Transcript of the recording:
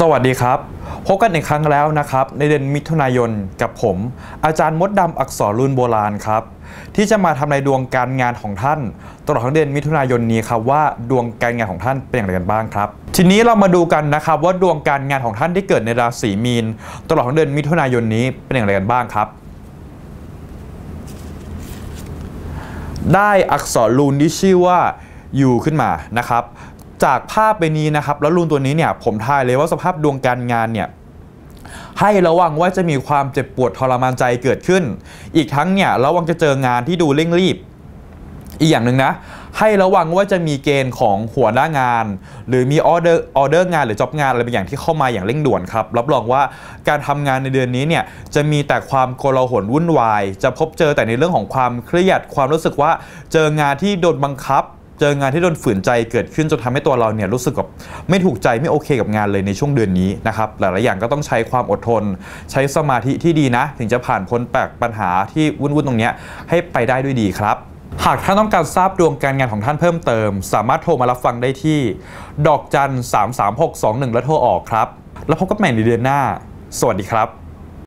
สวัสดีครับ พบกันอีกครั้งแล้วนะครับ ในเดือนมิถุนายนกับผม อาจารย์มดดำอักษรรุ่นโบราณครับ ที่จะมาทำในดวงการงานของท่าน ตลอดทั้งเดือนมิถุนายนนี้ครับว่าดวงการงานของท่านเป็นอย่างไรกันบ้างครับ ทีนี้เรามาดูกันนะครับว่าดวงการงานของท่านที่เกิดในราศีมีน ตลอดทั้งเดือนมิถุนายนนี้เป็นอย่างไรกันบ้างครับ ได้อักษรรูนที่ชื่อว่ายูขึ้นมานะครับ จากภาพใบนี้นะครับ แล้วรูนตัวนี้เนี่ยผมทายเลยว่าสภาพดวงการงานเนี่ยให้ระวังว่าจะมีความเจ็บปวดทรมานใจเกิดขึ้น อีกทั้งเนี่ยระวังจะเจองานที่ดูเร่งรีบ อีกอย่างหนึ่งนะ ให้ระวังว่าจะมีเกณฑ์ของหัวหน้างาน หรือมีออเดอร์ออเดอร์งานหรือจ็อบงานอะไรบางอย่างที่เข้ามาอย่างเร่งด่วนครับ รับรองว่าการทำงานในเดือนนี้เนี่ยจะมีแต่ความโกลาหลวุ่นวาย จะพบเจอแต่ในเรื่องของความเครียด ความรู้สึกว่าเจองานที่โดนบังคับ เจองานที่โดนฝืนใจเกิดขึ้นจนทำให้ตัวเราเนี่ยรู้สึกแบบไม่ถูกใจไม่โอเคกับงานเลยในช่วงเดือนนี้นะครับหลายๆอย่างก็ต้องใช้ความอดทน ใช้สมาธิที่ดีนะ ถึงจะผ่านพ้นแปลกปัญหาที่วุ่นๆตรงนี้ให้ไปได้ด้วยดีครับหากท่านต้องการทราบดวงการงานของท่านเพิ่มเติม สามารถโทรมารับฟังได้ที่ ดอกจัน 33621 แล้วโทรออกครับ แล้วพบกันใหม่ในเดือนหน้า สวัสดีครับ